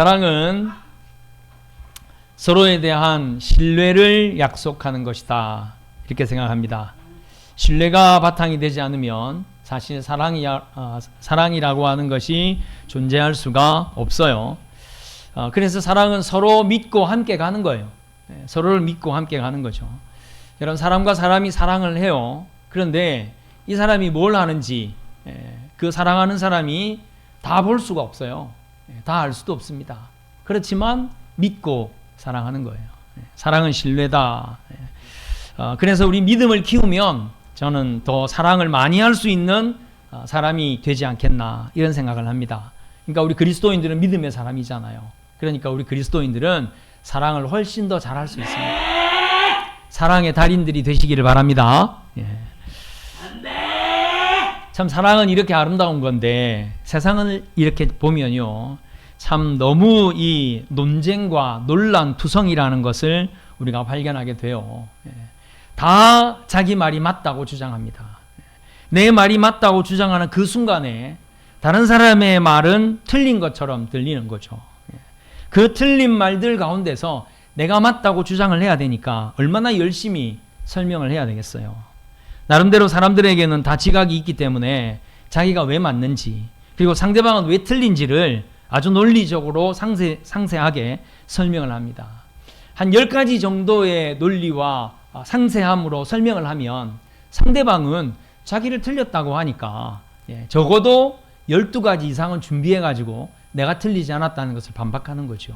사랑은 서로에 대한 신뢰를 약속하는 것이다. 이렇게 생각합니다. 신뢰가 바탕이 되지 않으면 사실 사랑이 어, 사랑이라고 하는 것이 존재할 수가 없어요. 어, 그래서 사랑은 서로 믿고 함께 가는 거예요. 예, 서로를 믿고 함께 가는 거죠. 여러분 사람과 사람이 사랑을 해요. 그런데 이 사람이 뭘 하는지 예, 그 사랑하는 사람이 다 볼 수가 없어요. 예, 다알 수도 없습니다. 그렇지만 믿고 사랑하는 거예요. 예, 사랑은 신뢰다. 예. 어, 그래서 우리 믿음을 키우면 저는 더 사랑을 많이 할 수 있는 어, 사람이 되지 않겠나 이런 생각을 합니다. 그러니까 우리 그리스도인들은 믿음의 사람이잖아요. 그러니까 우리 그리스도인들은 사랑을 훨씬 더 잘할 수 있습니다. 사랑의 달인들이 되시기를 바랍니다. 예. 참 사랑은 이렇게 아름다운 건데 세상을 이렇게 보면요. 참 너무 이 논쟁과 논란 투성이라는 것을 우리가 발견하게 돼요. 예. 다 자기 말이 맞다고 주장합니다. 내 말이 맞다고 주장하는 그 순간에 다른 사람의 말은 틀린 것처럼 들리는 거죠. 예. 그 틀린 말들 가운데서 내가 맞다고 주장을 해야 되니까 얼마나 열심히 설명을 해야 되겠어요. 나름대로 사람들에게는 다 지각이 있기 때문에 자기가 왜 맞는지 그리고 상대방은 왜 틀린지를 아주 논리적으로 상세, 상세하게 설명을 합니다. 한 10가지 정도의 논리와 상세함으로 설명을 하면 상대방은 자기를 틀렸다고 하니까 예, 적어도 12가지 이상은 준비해가지고 내가 틀리지 않았다는 것을 반박하는 거죠.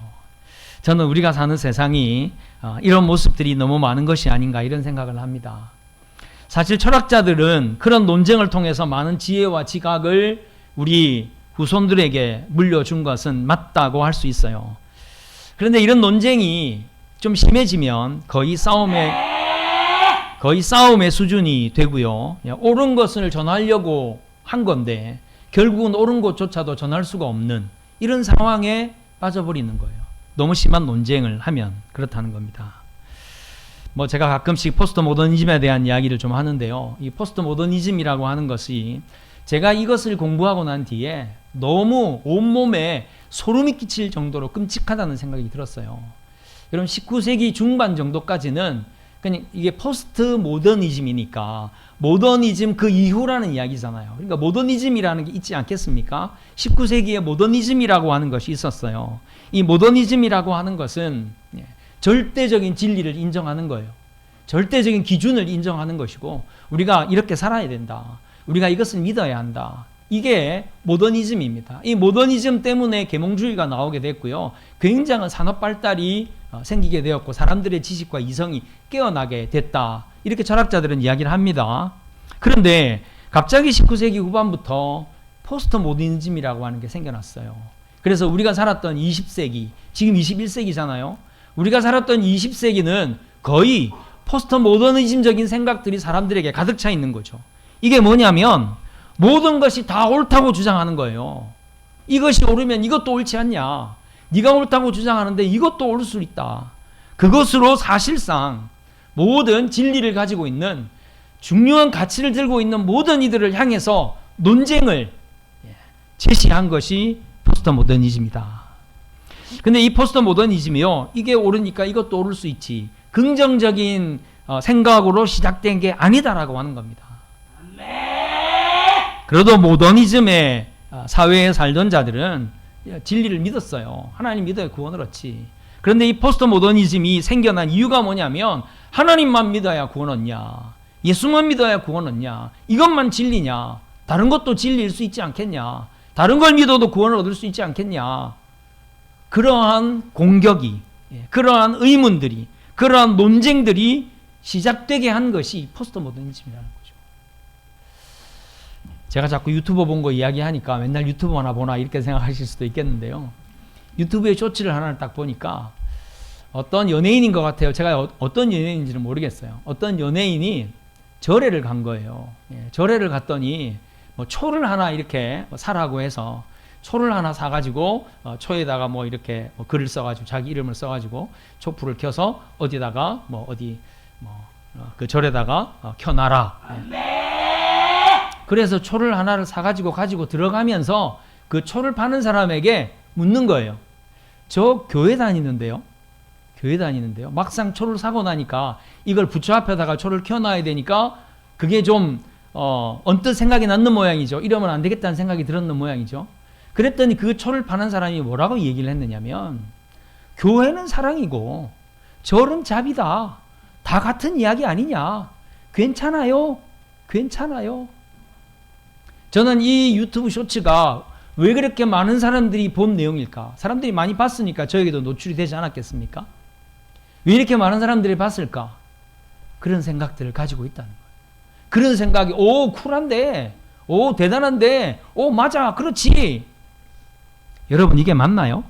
저는 우리가 사는 세상이 어, 이런 모습들이 너무 많은 것이 아닌가 이런 생각을 합니다. 사실 철학자들은 그런 논쟁을 통해서 많은 지혜와 지각을 우리 후손들에게 물려준 것은 맞다고 할 수 있어요. 그런데 이런 논쟁이 좀 심해지면 거의 싸움의 거의 싸움의 수준이 되고요. 옳은 것을 전하려고 한 건데 결국은 옳은 것조차도 전할 수가 없는 이런 상황에 빠져버리는 거예요. 너무 심한 논쟁을 하면 그렇다는 겁니다. 뭐 제가 가끔씩 포스트 모더니즘에 대한 이야기를 좀 하는데요. 이 포스트 모더니즘이라고 하는 것이 제가 이것을 공부하고 난 뒤에 너무 온몸에 소름이 끼칠 정도로 끔찍하다는 생각이 들었어요. 여러분 19세기 중반 정도까지는 그냥 이게 포스트 모더니즘이니까 모더니즘 그 이후라는 이야기잖아요. 그러니까 모더니즘이라는 게 있지 않겠습니까? 19세기에 모더니즘이라고 하는 것이 있었어요. 이 모더니즘이라고 하는 것은 예, 절대적인 진리를 인정하는 거예요. 절대적인 기준을 인정하는 것이고 우리가 이렇게 살아야 된다. 우리가 이것을 믿어야 한다. 이게 모더니즘입니다. 이 모더니즘 때문에 계몽주의가 나오게 됐고요. 굉장한 산업 발달이 어, 생기게 되었고 사람들의 지식과 이성이 깨어나게 됐다. 이렇게 철학자들은 이야기를 합니다. 그런데 갑자기 19세기 후반부터 포스트 모더니즘이라고 하는 게 생겨났어요. 그래서 우리가 살았던 20세기, 지금 21세기잖아요. 우리가 살았던 20세기는 거의 포스트 모더니즘적인 생각들이 사람들에게 가득 차 있는 거죠. 이게 뭐냐면 모든 것이 다 옳다고 주장하는 거예요. 이것이 옳으면 이것도 옳지 않냐? 네가 옳다고 주장하는데 이것도 옳을 수 있다. 그것으로 사실상 모든 진리를 가지고 있는 중요한 가치를 들고 있는 모든 이들을 향해서 논쟁을 예, 제시한 것이 포스트 모더니즘이다. 근데 이 포스트 모더니즘이요. 이게 옳으니까 이것도 옳을 수 있지. 긍정적인 어, 생각으로 시작된 게 아니다라고 하는 겁니다. 그래도 모더니즘의 어, 사회에 살던 자들은 진리를 믿었어요. 하나님 믿어야 구원을 얻지. 그런데 이 포스트 모더니즘이 생겨난 이유가 뭐냐면 하나님만 믿어야 구원 얻냐. 예수만 믿어야 구원 얻냐. 이것만 진리냐. 다른 것도 진리일 수 있지 않겠냐. 다른 걸 믿어도 구원을 얻을 수 있지 않겠냐. 그러한 공격이, 예, 그러한 의문들이, 그러한 논쟁들이 시작되게 한 것이 포스트 모더니즘이라는 거죠. 제가 자꾸 유튜브 본 거 이야기하니까 맨날 유튜브 하나 보나 이렇게 생각하실 수도 있겠는데요. 유튜브에 쇼츠를 하나를 딱 보니까 어떤 연예인인 것 같아요. 제가 어, 떤 연예인인지는 모르겠어요. 어떤 연예인이 절에를 간 거예요. 예, 절에를 갔더니 뭐 초를 하나 이렇게 사라고 해서 초를 하나 사가지고 어, 초에다가 뭐 이렇게 뭐 글을 써가지고 자기 이름을 써가지고 촛불을 켜서 어디다가 뭐 어디 뭐그 어, 절에다가 어, 켜놔라. 예. 그래서 초를 하나를 사가지고 가지고 들어가면서 그 초를 파는 사람에게 묻는 거예요. 저 교회 다니는데요. 교회 다니는데요. 막상 초를 사고 나니까 이걸 부처 앞에다가 초를 켜놔야 되니까 그게 좀 어, 언뜻 생각이 났는 모양이죠. 이러면 안 되겠다는 생각이 들었는 모양이죠. 그랬더니 그 초를 파는 사람이 뭐라고 얘기를 했느냐면 교회는 사랑이고 절은 잡이다. 다 같은 이야기 아니냐. 괜찮아요. 괜찮아요. 저는 이 유튜브 쇼츠가 왜 그렇게 많은 사람들이 본 내용일까? 사람들이 많이 봤으니까 저에게도 노출이 되지 않았겠습니까? 왜 이렇게 많은 사람들이 봤을까? 그런 생각들을 가지고 있다는 거예요. 그런 생각이, 오, 쿨한데, 오, 대단한데, 오, 맞아, 그렇지. 여러분, 이게 맞나요?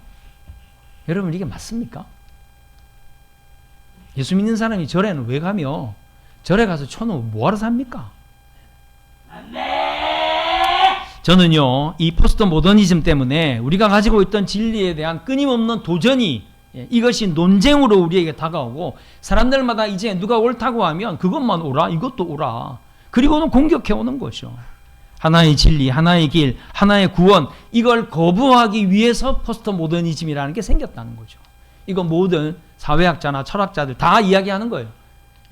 여러분, 이게 맞습니까? 예수 믿는 사람이 절에는 왜 가며, 절에 가서 초는 뭐하러 삽니까? 저는요, 이 포스트 모더니즘 때문에 우리가 가지고 있던 진리에 대한 끊임없는 도전이 예, 이것이 논쟁으로 우리에게 다가오고 사람들마다 이제 누가 옳다고 하면 그것만 오라, 이것도 오라. 그리고는 공격해 오는 거죠. 하나의 진리, 하나의 길, 하나의 구원, 이걸 거부하기 위해서 포스트 모더니즘이라는 게 생겼다는 거죠. 이거 모든 사회학자나 철학자들 다 이야기하는 거예요.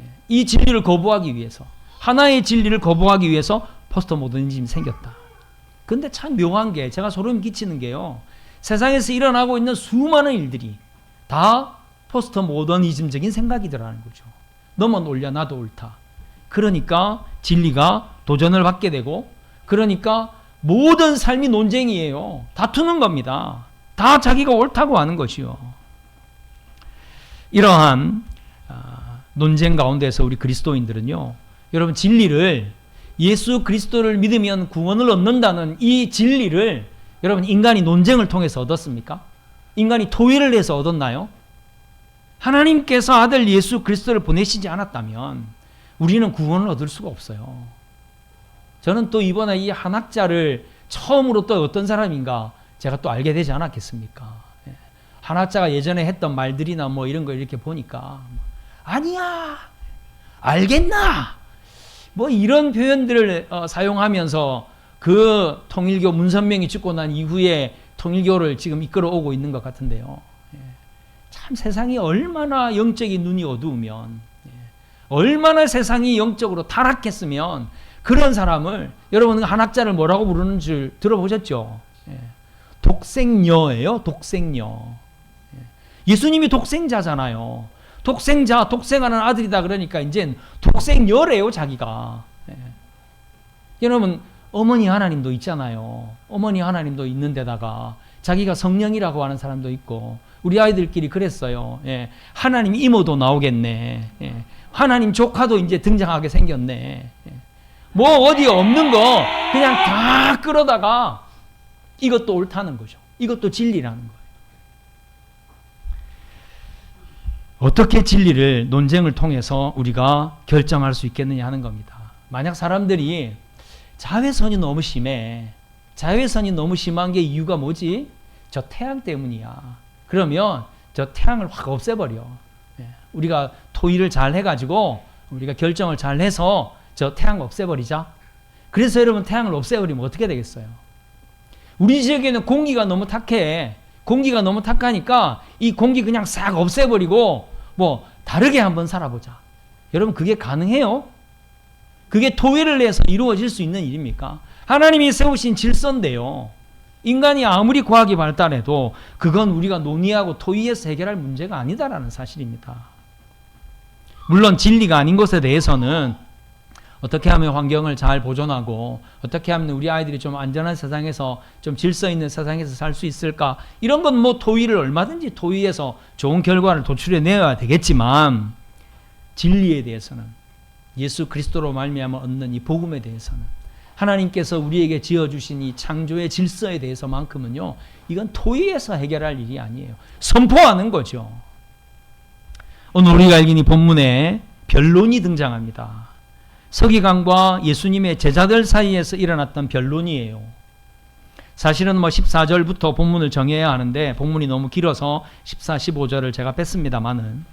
예, 이 진리를 거부하기 위해서, 하나의 진리를 거부하기 위해서 포스트 모더니즘이 생겼다. 근데 참 묘한 게 제가 소름 끼치는 게요. 세상에서 일어나고 있는 수많은 일들이 다 포스트 모더니즘적인 생각이더라는 거죠. 너만 올려 나도 옳다. 그러니까 진리가 도전을 받게 되고 그러니까 모든 삶이 논쟁이에요. 다투는 겁니다. 다 자기가 옳다고 하는 것이요. 이러한 아, 논쟁 가운데서 우리 그리스도인들은요. 여러분 진리를 예수 그리스도를 믿으면 구원을 얻는다는 이 진리를 여러분 인간이 논쟁을 통해서 얻었습니까? 인간이 토의를 해서 얻었나요? 하나님께서 아들 예수 그리스도를 보내시지 않았다면 우리는 구원을 얻을 수가 없어요. 저는 또 이번에 이 한 학자를 처음으로 또 어떤 사람인가 제가 또 알게 되지 않았겠습니까? 예. 한학자가 예전에 했던 말들이나 뭐 이런 거 이렇게 보니까 아니야 알겠나 뭐 이런 표현들을 어, 사용하면서 그 통일교 문선명이 죽고 난 이후에 통일교를 지금 이끌어오고 있는 것 같은데요. 예. 참 세상이 얼마나 영적인 눈이 어두우면 예. 얼마나 세상이 영적으로 타락했으면 그런 사람을 여러분 한학자를 뭐라고 부르는 줄 들어보셨죠? 예. 독생녀예요, 독생녀. 예. 예수님이 독생자잖아요. 독생자, 독생하는 아들이다 그러니까 이제 독생녀래요, 자기가. 예. 여러분, 어머니 하나님도 있잖아요. 어머니 하나님도 있는 데다가 자기가 성령이라고 하는 사람도 있고, 우리 아이들끼리 그랬어요. 예. 하나님 이모도 나오겠네. 예. 하나님 조카도 이제 등장하게 생겼네. 예. 뭐 어디 없는 거 그냥 다 끌어다가 이것도 옳다는 거죠. 이것도 진리라는 거예요. 어떻게 진리를 논쟁을 통해서 우리가 결정할 수 있겠느냐 하는 겁니다. 만약 사람들이 자외선이 너무 심해. 자외선이 너무 심한 게 이유가 뭐지? 저 태양 때문이야. 그러면 저 태양을 확 없애버려. 예. 우리가 토의를 잘 해가지고 우리가 결정을 잘 해서 저 태양 없애버리자. 그래서 여러분 태양을 없애버리면 어떻게 되겠어요? 우리 지역에는 공기가 너무 탁해. 공기가 너무 탁하니까 이 공기 그냥 싹 없애버리고 뭐 다르게 한번 살아보자. 여러분 그게 가능해요? 그게 토의를 내서 이루어질 수 있는 일입니까? 하나님이 세우신 질서인데요. 인간이 아무리 과학이 발달해도 그건 우리가 논의하고 토의해서 해결할 문제가 아니다라는 사실입니다. 물론 진리가 아닌 것에 대해서는 어떻게 하면 환경을 잘 보존하고 어떻게 하면 우리 아이들이 좀 안전한 세상에서 좀 질서 있는 세상에서 살 수 있을까? 이런 건 뭐 토의를 얼마든지 토의해서 좋은 결과를 도출해 내야 되겠지만 진리에 대해서는 예수 그리스도로 말미암아 얻는 이 복음에 대해서는 하나님께서 우리에게 지어 주신 이 창조의 질서에 대해서만큼은요 이건 토의해서 해결할 일이 아니에요. 선포하는 거죠. 오늘 우리가 읽은 이 본문에 변론이 등장합니다. 서기관과 예수님의 제자들 사이에서 일어났던 변론이에요. 사실은 뭐 14절부터 본문을 정해야 하는데 본문이 너무 길어서 14, 15절을 제가 뺐습니다만은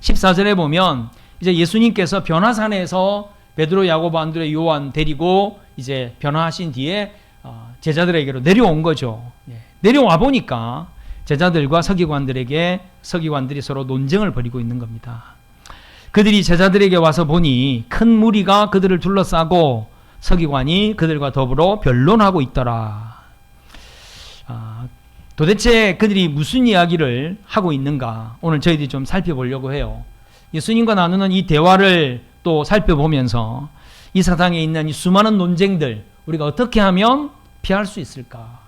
14절에 보면 이제 예수님께서 변화산에서 베드로, 야고보, 안드레, 요한 데리고 이제 변화하신 뒤에 어, 제자들에게로 내려온 거죠. 예. 내려와 보니까 제자들과 서기관들에게 서기관들이 서로 논쟁을 벌이고 있는 겁니다. 그들이 제자들에게 와서 보니 큰 무리가 그들을 둘러싸고 서기관이 그들과 더불어 변론하고 있더라. 아, 도대체 그들이 무슨 이야기를 하고 있는가? 오늘 저희들이 좀 살펴보려고 해요. 예수님과 나누는 이 대화를 또 살펴보면서 이 사상에 있는 이 수많은 논쟁들 우리가 어떻게 하면 피할 수 있을까?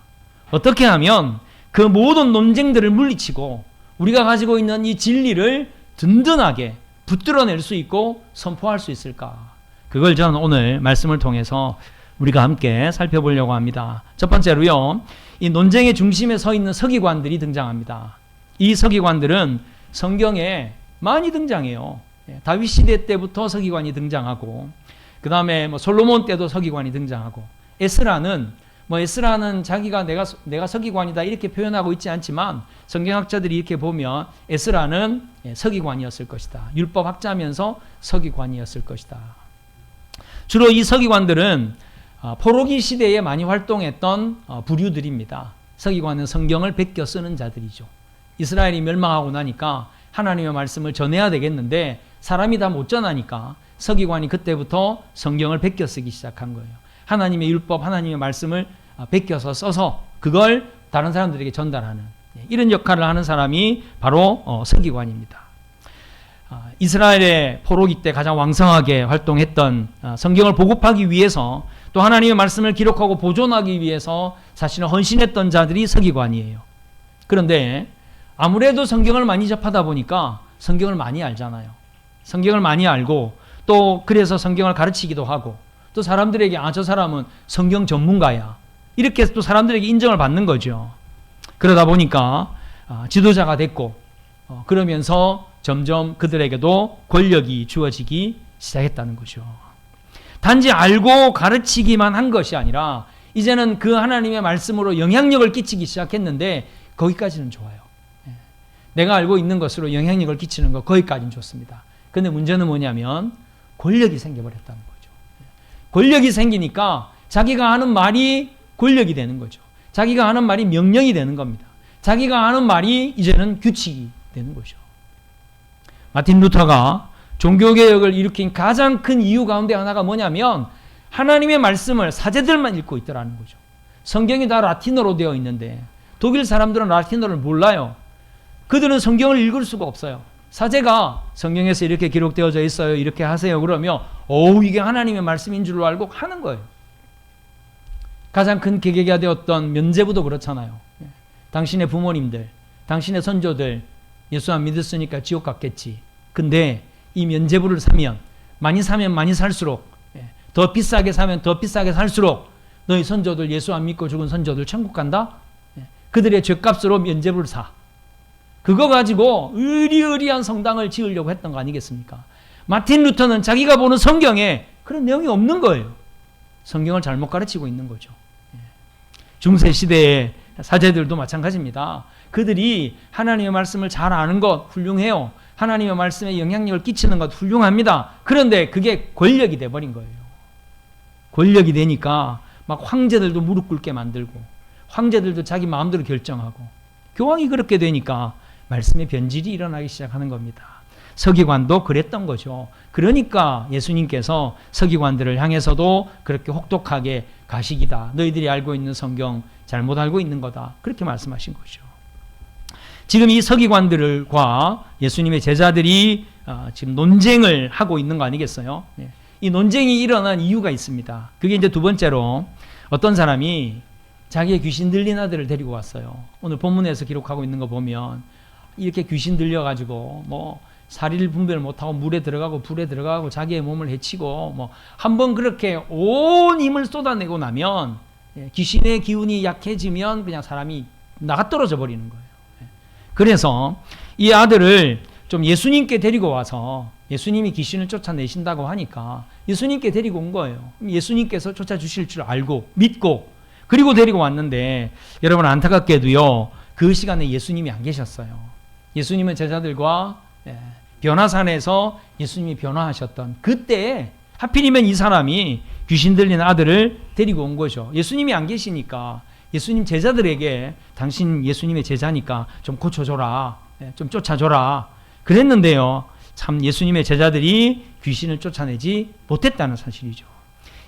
어떻게 하면 그 모든 논쟁들을 물리치고 우리가 가지고 있는 이 진리를 든든하게 붙들어낼 수 있고 선포할 수 있을까? 그걸 저는 오늘 말씀을 통해서 우리가 함께 살펴보려고 합니다. 첫 번째로요, 이 논쟁의 중심에 서 있는 서기관들이 등장합니다. 이 서기관들은 성경에 많이 등장해요. 예, 다윗 시대 때부터 서기관이 등장하고, 그 다음에 뭐 솔로몬 때도 서기관이 등장하고, 에스라는 뭐 에스라는 자기가 내가 내가 서기관이다 이렇게 표현하고 있지 않지만 성경학자들이 이렇게 보면 에스라는 예, 서기관이었을 것이다. 율법 학자면서 서기관이었을 것이다. 주로 이 서기관들은 어, 포로기 시대에 많이 활동했던 어, 부류들입니다. 서기관은 성경을 베껴 쓰는 자들이죠. 이스라엘이 멸망하고 나니까 하나님의 말씀을 전해야 되겠는데 사람이 다 못 전하니까 서기관이 그때부터 성경을 베껴 쓰기 시작한 거예요. 하나님의 율법, 하나님의 말씀을 아, 베껴서 써서 그걸 다른 사람들에게 전달하는 예, 이런 역할을 하는 사람이 바로 어, 서기관입니다. 아, 이스라엘의 포로기 때 가장 왕성하게 활동했던 아, 성경을 보급하기 위해서 또 하나님의 말씀을 기록하고 보존하기 위해서 자신을 헌신했던 자들이 서기관이에요. 그런데 아무래도 성경을 많이 접하다 보니까 성경을 많이 알잖아요. 성경을 많이 알고 또 그래서 성경을 가르치기도 하고 또 사람들에게 아 저 사람은 성경 전문가야 이렇게 또 사람들에게 인정을 받는 거죠. 그러다 보니까 아, 지도자가 됐고 어, 그러면서 점점 그들에게도 권력이 주어지기 시작했다는 거죠. 단지 알고 가르치기만 한 것이 아니라 이제는 그 하나님의 말씀으로 영향력을 끼치기 시작했는데 거기까지는 좋아요. 예. 내가 알고 있는 것으로 영향력을 끼치는 것 거기까지는 좋습니다. 근데 문제는 뭐냐면 권력이 생겨버렸다는. 예. 권력이 생기니까 자기가 하는 말이 권력이 되는 거죠. 자기가 하는 말이 명령이 되는 겁니다. 자기가 하는 말이 이제는 규칙이 되는 거죠. 마틴 루터가 종교개혁을 일으킨 가장 큰 이유 가운데 하나가 뭐냐면 하나님의 말씀을 사제들만 읽고 있더라는 거죠. 성경이 다 라틴어로 되어 있는데 독일 사람들은 라틴어를 몰라요. 그들은 성경을 읽을 수가 없어요. 사제가 성경에서 이렇게 기록되어져 있어요. 이렇게 하세요. 그러면 어우 이게 하나님의 말씀인 줄로 알고 하는 거예요. 가장 큰 계기가 되었던 면제부도 그렇잖아요. 예. 당신의 부모님들, 당신의 선조들 예수 안 믿었으니까 지옥 갔겠지. 근데 이 면제부를 사면 많이 사면 많이 살수록 예, 더 비싸게 사면 더 비싸게 살수록 너희 선조들 예수 안 믿고 죽은 선조들 천국 간다. 예, 그들의 죄값으로 면제부를 사. 그거 가지고 의리의리한 성당을 지으려고 했던 거 아니겠습니까? 마틴 루터는 자기가 보는 성경에 그런 내용이 없는 거예요. 성경을 잘못 가르치고 있는 거죠. 예. 중세 시대의 사제들도 마찬가지입니다. 그들이 하나님의 말씀을 잘 아는 것 훌륭해요. 하나님의 말씀에 영향력을 끼치는 것 훌륭합니다. 그런데 그게 권력이 돼 버린 거예요. 권력이 되니까 막 황제들도 무릎 꿇게 만들고 황제들도 자기 마음대로 결정하고 교황이 그렇게 되니까 말씀의 변질이 일어나기 시작하는 겁니다. 서기관도 그랬던 거죠. 그러니까 예수님께서 서기관들을 향해서도 그렇게 혹독하게 가식이다. 너희들이 알고 있는 성경 잘못 알고 있는 거다. 그렇게 말씀하신 거죠. 지금 이 서기관들과 예수님의 제자들이 어, 지금 논쟁을 하고 있는 거 아니겠어요? 예. 이 논쟁이 일어난 이유가 있습니다. 그게 이제 두 번째로 어떤 사람이 자기의 귀신 들린 아들을 데리고 왔어요. 오늘 본문에서 기록하고 있는 거 보면 이렇게 귀신 들려가지고 뭐 사리를 분별 못하고 물에 들어가고 불에 들어가고 자기의 몸을 해치고 뭐 한번 그렇게 온 힘을 쏟아내고 나면 예, 귀신의 기운이 약해지면 그냥 사람이 나가 떨어져 버리는 거예요. 예. 그래서 이 아들을 좀 예수님께 데리고 와서 예수님이 귀신을 쫓아내신다고 하니까 예수님께 데리고 온 거예요. 예수님께서 쫓아주실 줄 알고 믿고 그리고 데리고 왔는데 여러분 안타깝게도요 그 시간에 예수님이 안 계셨어요. 예수님은 제자들과 예, 변화산에서 예수님이 변화하셨던 그때 하필이면 이 사람이 귀신 들린 아들을 데리고 온 거죠. 예수님이 안 계시니까 예수님 제자들에게 당신 예수님의 제자니까 좀 고쳐줘라. 예, 좀 쫓아줘라. 그랬는데요. 참 예수님의 제자들이 귀신을 쫓아내지 못했다는 사실이죠.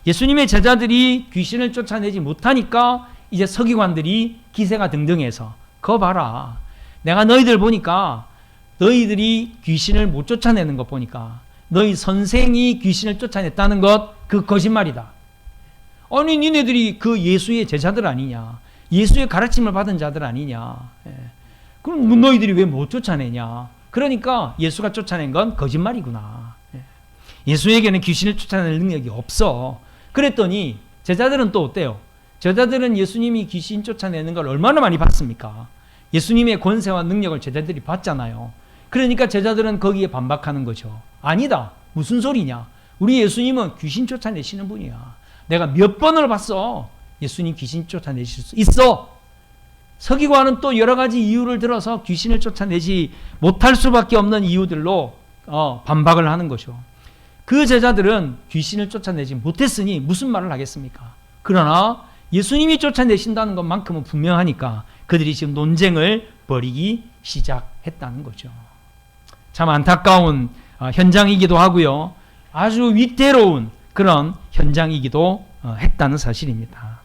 예수님의 제자들이 귀신을 쫓아내지 못하니까 이제 서기관들이 기세가 등등해서 거 봐라. 내가 너희들 보니까 너희들이 귀신을 못 쫓아내는 것 보니까 너희 선생이 귀신을 쫓아냈다는 것 그 거짓말이다. 아니 니네들이 그 예수의 제자들 아니냐? 예수의 가르침을 받은 자들 아니냐? 예. 그럼 너희들이 왜 못 쫓아내냐? 그러니까 예수가 쫓아낸 건 거짓말이구나. 예. 예수에게는 귀신을 쫓아낼 능력이 없어. 그랬더니 제자들은 또 어때요? 제자들은 예수님이 귀신 쫓아내는 걸 얼마나 많이 봤습니까? 예수님의 권세와 능력을 제자들이 봤잖아요. 그러니까 제자들은 거기에 반박하는 거죠. 아니다. 무슨 소리냐? 우리 예수님은 귀신 쫓아내시는 분이야. 내가 몇 번을 봤어. 예수님 귀신 쫓아내실 수 있어. 서기관은 또 여러 가지 이유를 들어서 귀신을 쫓아내지 못할 수밖에 없는 이유들로 어, 반박을 하는 거죠. 그 제자들은 귀신을 쫓아내지 못했으니 무슨 말을 하겠습니까? 그러나 예수님이 쫓아내신다는 것만큼은 분명하니까 그들이 지금 논쟁을 벌이기 시작했다는 거죠. 참 안타까운 어, 현장이기도 하고요. 아주 위태로운 그런 현장이기도 어, 했다는 사실입니다.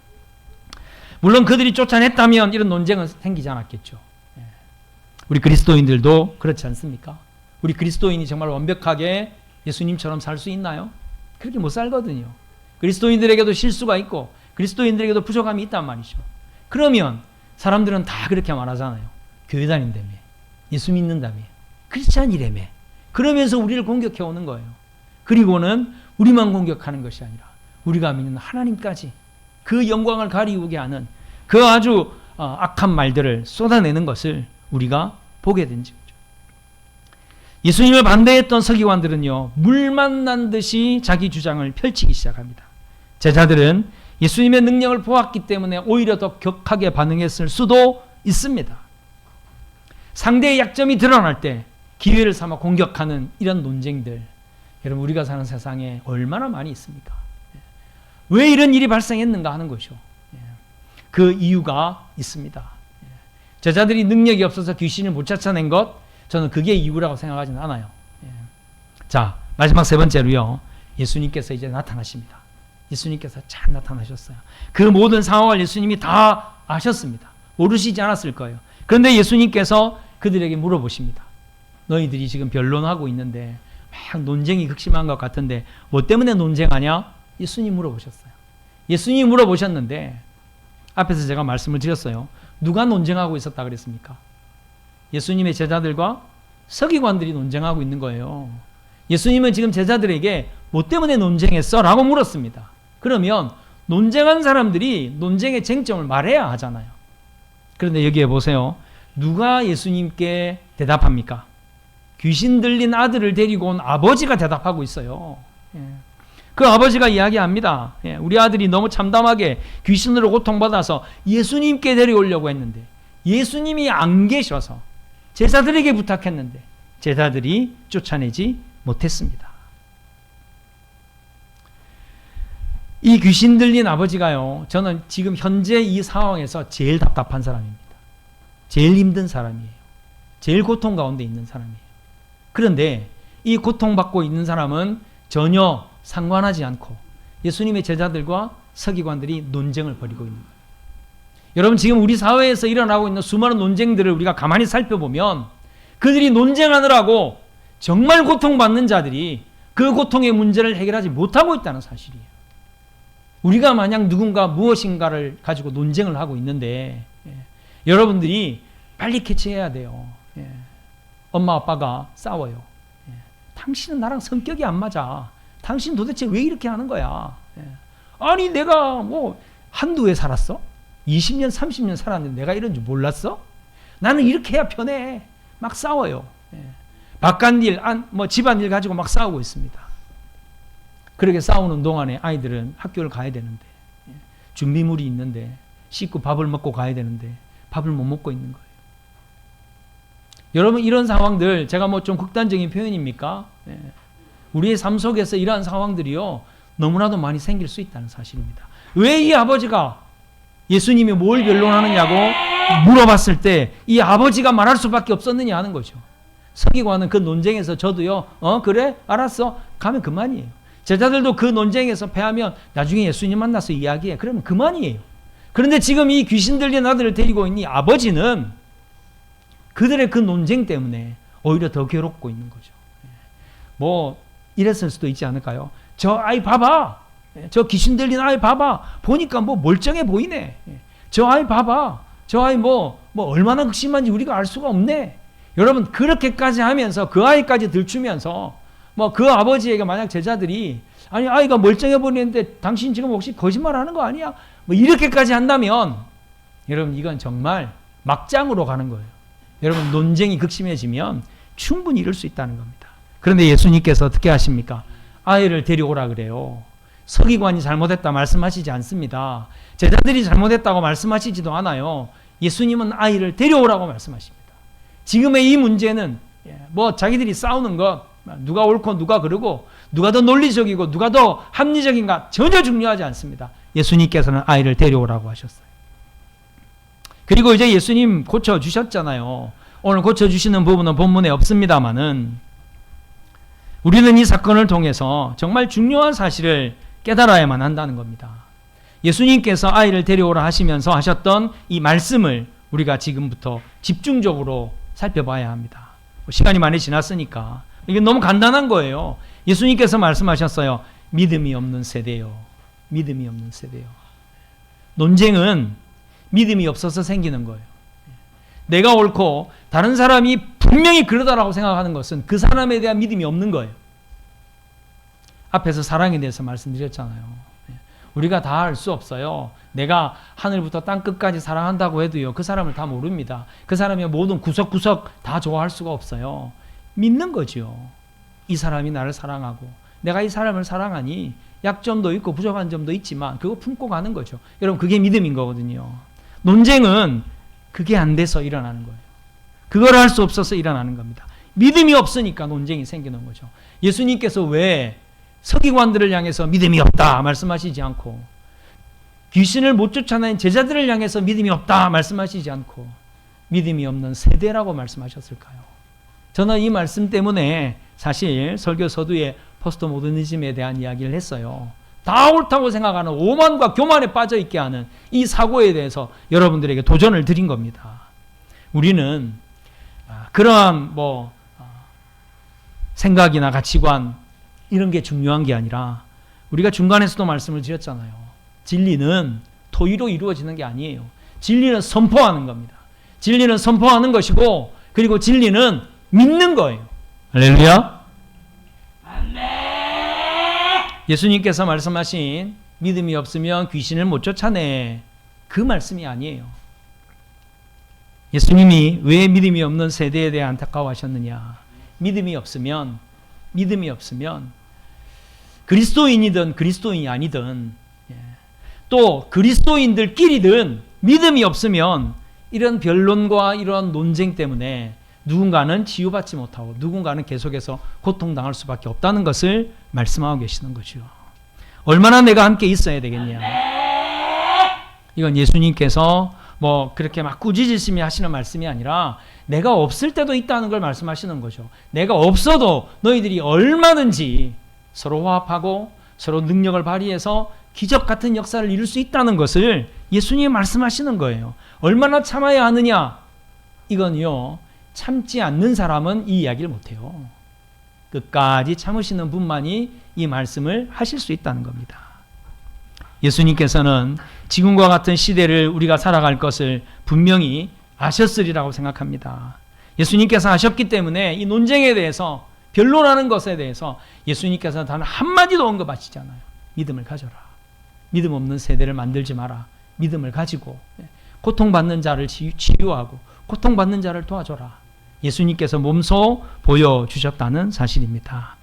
물론 그들이 쫓아냈다면 이런 논쟁은 생기지 않았겠죠. 예. 우리 그리스도인들도 그렇지 않습니까? 우리 그리스도인이 정말 완벽하게 예수님처럼 살 수 있나요? 그렇게 못 살거든요. 그리스도인들에게도 실수가 있고 그리스도인들에게도 부족함이 있단 말이죠. 그러면 사람들은 다 그렇게 말하잖아요. 교회 다닌다며. 예수 믿는다며. 크리스찬이라며. 그러면서 우리를 공격해 오는 거예요. 그리고는 우리만 공격하는 것이 아니라 우리가 믿는 하나님까지 그 영광을 가리우게 하는 그 아주 어, 악한 말들을 쏟아내는 것을 우리가 보게 된 거죠. 예수님을 반대했던 서기관들은요, 물 만 난 듯이 자기 주장을 펼치기 시작합니다. 제자들은 예수님의 능력을 보았기 때문에 오히려 더 격하게 반응했을 수도 있습니다. 상대의 약점이 드러날 때 기회를 삼아 공격하는 이런 논쟁들, 여러분 우리가 사는 세상에 얼마나 많이 있습니까? 왜 이런 일이 발생했는가 하는 것이죠. 그 이유가 있습니다. 제자들이 능력이 없어서 귀신을 못 쫓아낸 것, 저는 그게 이유라고 생각하지는 않아요. 자, 마지막 세 번째로요. 예수님께서 이제 나타나십니다. 예수님께서 잘 나타나셨어요. 그 모든 상황을 예수님이 다 아셨습니다. 모르시지 않았을 거예요. 그런데 예수님께서 그들에게 물어보십니다. 너희들이 지금 변론하고 있는데 막 논쟁이 극심한 것 같은데 뭐 때문에 논쟁하냐? 예수님 물어보셨어요. 예수님 물어보셨는데 앞에서 제가 말씀을 드렸어요. 누가 논쟁하고 있었다 그랬습니까? 예수님의 제자들과 서기관들이 논쟁하고 있는 거예요. 예수님은 지금 제자들에게 뭐 때문에 논쟁했어? 라고 물었습니다. 그러면 논쟁한 사람들이 논쟁의 쟁점을 말해야 하잖아요. 그런데 여기에 보세요. 누가 예수님께 대답합니까? 귀신 들린 아들을 데리고 온 아버지가 대답하고 있어요. 예. 그 아버지가 이야기합니다. 예. 우리 아들이 너무 참담하게 귀신으로 고통받아서 예수님께 데려오려고 했는데 예수님이 안 계셔서 제자들에게 부탁했는데 제자들이 쫓아내지 못했습니다. 이 귀신 들린 아버지가요, 저는 지금 현재 이 상황에서 제일 답답한 사람입니다. 제일 힘든 사람이에요. 제일 고통 가운데 있는 사람이에요. 그런데 이 고통받고 있는 사람은 전혀 상관하지 않고 예수님의 제자들과 서기관들이 논쟁을 벌이고 있는 거예요. 여러분 지금 우리 사회에서 일어나고 있는 수많은 논쟁들을 우리가 가만히 살펴보면 그들이 논쟁하느라고 정말 고통받는 자들이 그 고통의 문제를 해결하지 못하고 있다는 사실이에요. 우리가 만약 누군가 무엇인가를 가지고 논쟁을 하고 있는데 예, 여러분들이 빨리 캐치해야 돼요. 예. 엄마 아빠가 싸워요. 예. 당신은 나랑 성격이 안 맞아. 당신 도대체 왜 이렇게 하는 거야? 예. 아니 내가 뭐 한두 해 살았어? 20년 30년 살았는데 내가 이런 줄 몰랐어? 나는 이렇게 해야 편해. 막 싸워요. 예. 바깥 일, 안, 뭐 집안 일 가지고 막 싸우고 있습니다. 그렇게 싸우는 동안에 아이들은 학교를 가야 되는데 예. 준비물이 있는데 씻고 밥을 먹고 가야 되는데 밥을 못 먹고 있는 거예요. 여러분 이런 상황들 제가 뭐 좀 극단적인 표현입니까? 네. 우리의 삶 속에서 이러한 상황들이요 너무나도 많이 생길 수 있다는 사실입니다. 왜 이 아버지가 예수님이 뭘 변론하느냐고 물어봤을 때 이 아버지가 말할 수밖에 없었느냐 하는 거죠. 서기관은 그 논쟁에서 저도요, 어, 그래? 알았어. 가면 그만이에요. 제자들도 그 논쟁에서 패하면 나중에 예수님 만나서 이야기해. 그러면 그만이에요. 그런데 지금 이 귀신 들린 아들을 데리고 이 아버지는 그들의 그 논쟁 때문에 오히려 더 괴롭고 있는 거죠. 뭐, 이랬을 수도 있지 않을까요? 저 아이 봐봐. 저 귀신 들린 아이 봐봐. 보니까 뭐 멀쩡해 보이네. 저 아이 봐봐. 저 아이 뭐, 뭐 얼마나 극심한지 우리가 알 수가 없네. 여러분, 그렇게까지 하면서 그 아이까지 들추면서 뭐 그 아버지에게 만약 제자들이 아니, 아이가 멀쩡해 보이는데 당신 지금 혹시 거짓말 하는 거 아니야? 뭐 이렇게까지 한다면 여러분, 이건 정말 막장으로 가는 거예요. 여러분, 논쟁이 극심해지면 충분히 이럴 수 있다는 겁니다. 그런데 예수님께서 어떻게 하십니까? 아이를 데려오라 그래요. 서기관이 잘못했다 말씀하시지 않습니다. 제자들이 잘못했다고 말씀하시지도 않아요. 예수님은 아이를 데려오라고 말씀하십니다. 지금의 이 문제는 예, 뭐 자기들이 싸우는 것 누가 옳고 누가 그르고 누가 더 논리적이고 누가 더 합리적인가 전혀 중요하지 않습니다. 예수님께서는 아이를 데려오라고 하셨어요. 그리고 이제 예수님 고쳐 주셨잖아요. 오늘 고쳐 주시는 부분은 본문에 없습니다만은 우리는 이 사건을 통해서 정말 중요한 사실을 깨달아야만 한다는 겁니다. 예수님께서 아이를 데려오라 하시면서 하셨던 이 말씀을 우리가 지금부터 집중적으로 살펴봐야 합니다. 뭐 시간이 많이 지났으니까 이게 너무 간단한 거예요. 예수님께서 말씀하셨어요. 믿음이 없는 세대요. 믿음이 없는 세대요. 논쟁은 믿음이 없어서 생기는 거예요. 내가 옳고 다른 사람이 분명히 그러다라고 생각하는 것은 그 사람에 대한 믿음이 없는 거예요. 앞에서 사랑에 대해서 말씀드렸잖아요. 우리가 다 알 수 없어요. 내가 하늘부터 땅 끝까지 사랑한다고 해도요. 그 사람을 다 모릅니다. 그 사람의 모든 구석구석 다 좋아할 수가 없어요. 믿는 거죠. 이 사람이 나를 사랑하고 내가 이 사람을 사랑하니 약점도 있고 부족한 점도 있지만 그거 품고 가는 거죠. 여러분 그게 믿음인 거거든요. 논쟁은 그게 안 돼서 일어나는 거예요. 그걸 할 수 없어서 일어나는 겁니다. 믿음이 없으니까 논쟁이 생기는 거죠. 예수님께서 왜 서기관들을 향해서 믿음이 없다 말씀하시지 않고 귀신을 못 쫓아낸 제자들을 향해서 믿음이 없다 말씀하시지 않고 믿음이 없는 세대라고 말씀하셨을까요? 저는 이 말씀 때문에 사실 설교 서두에 포스트 모더니즘에 대한 이야기를 했어요. 다 옳다고 생각하는 오만과 교만에 빠져 있게 하는 이 사고에 대해서 여러분들에게 도전을 드린 겁니다. 우리는 그러한 뭐 생각이나 가치관 이런 게 중요한 게 아니라 우리가 중간에서도 말씀을 드렸잖아요. 진리는 토의로 이루어지는 게 아니에요. 진리는 선포하는 겁니다. 진리는 선포하는 것이고 그리고 진리는 믿는 거예요. 할렐루야. 예수님께서 말씀하신 믿음이 없으면 귀신을 못 쫓아내. 그 말씀이 아니에요. 예수님이 왜 믿음이 없는 세대에 대해 안타까워하셨느냐? 믿음이 없으면 믿음이 없으면 그리스도인이든 그리스도인이 아니든 예, 또 그리스도인들끼리든 믿음이 없으면 이런 변론과 이런 논쟁 때문에 누군가는 치유받지 못하고 누군가는 계속해서 고통당할 수밖에 없다는 것을 말씀하고 계시는 거죠. 얼마나 내가 함께 있어야 되겠냐. 이건 예수님께서 뭐 그렇게 막 꾸짖으시며 하시는 말씀이 아니라 내가 없을 때도 있다는 걸 말씀하시는 거죠. 내가 없어도 너희들이 얼마든지 서로 화합하고 서로 능력을 발휘해서 기적 같은 역사를 이룰 수 있다는 것을 예수님이 말씀하시는 거예요. 얼마나 참아야 하느냐? 이건요. 참지 않는 사람은 이 이야기를 못해요. 끝까지 참으시는 분만이 이 말씀을 하실 수 있다는 겁니다. 예수님께서는 지금과 같은 시대를 우리가 살아갈 것을 분명히 아셨으리라고 생각합니다. 예수님께서 아셨기 때문에 이 논쟁에 대해서 변론하는 것에 대해서 예수님께서 단 한마디도 언급하시지 않아요. 믿음을 가져라. 믿음 없는 세대를 만들지 마라. 믿음을 가지고 고통받는 자를 치유하고 고통받는 자를 도와줘라. 예수님께서 몸소 보여주셨다는 사실입니다.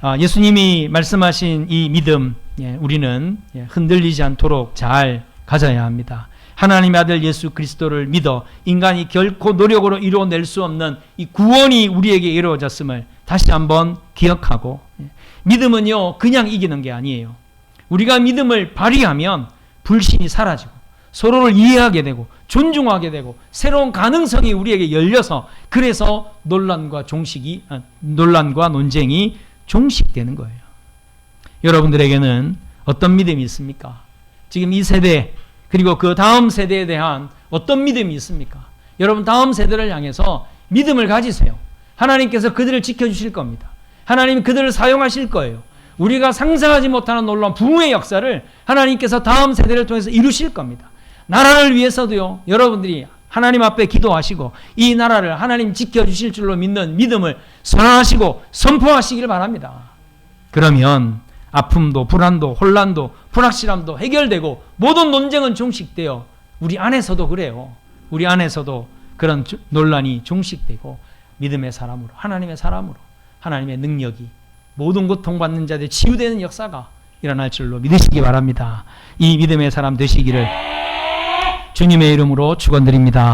아, 예수님이 말씀하신 이 믿음, 예, 우리는 예, 흔들리지 않도록 잘 가져야 합니다. 하나님의 아들 예수 그리스도를 믿어 인간이 결코 노력으로 이루어낼 수 없는 이 구원이 우리에게 이루어졌음을 다시 한번 기억하고 예, 믿음은요 그냥 이기는 게 아니에요. 우리가 믿음을 발휘하면 불신이 사라지고 서로를 이해하게 되고 존중하게 되고 새로운 가능성이 우리에게 열려서 그래서 논란과 종식이 아, 논란과 논쟁이 종식되는 거예요. 여러분들에게는 어떤 믿음이 있습니까? 지금 이 세대 그리고 그 다음 세대에 대한 어떤 믿음이 있습니까? 여러분 다음 세대를 향해서 믿음을 가지세요. 하나님께서 그들을 지켜 주실 겁니다. 하나님 그들을 사용하실 거예요. 우리가 상상하지 못하는 놀라운 부흥의 역사를 하나님께서 다음 세대를 통해서 이루실 겁니다. 나라를 위해서도요. 여러분들이 하나님 앞에 기도하시고 이 나라를 하나님 지켜주실 줄로 믿는 믿음을 선언하시고 선포하시기를 바랍니다. 그러면 아픔도 불안도 혼란도 불확실함도 해결되고 모든 논쟁은 종식되어 우리 안에서도 그래요. 우리 안에서도 그런 주- 논란이 종식되고 믿음의 사람으로 하나님의 사람으로 하나님의 능력이 모든 고통받는 자들 치유되는 역사가 일어날 줄로 믿으시기 바랍니다. 이 믿음의 사람 되시기를 주님의 이름으로 축원드립니다.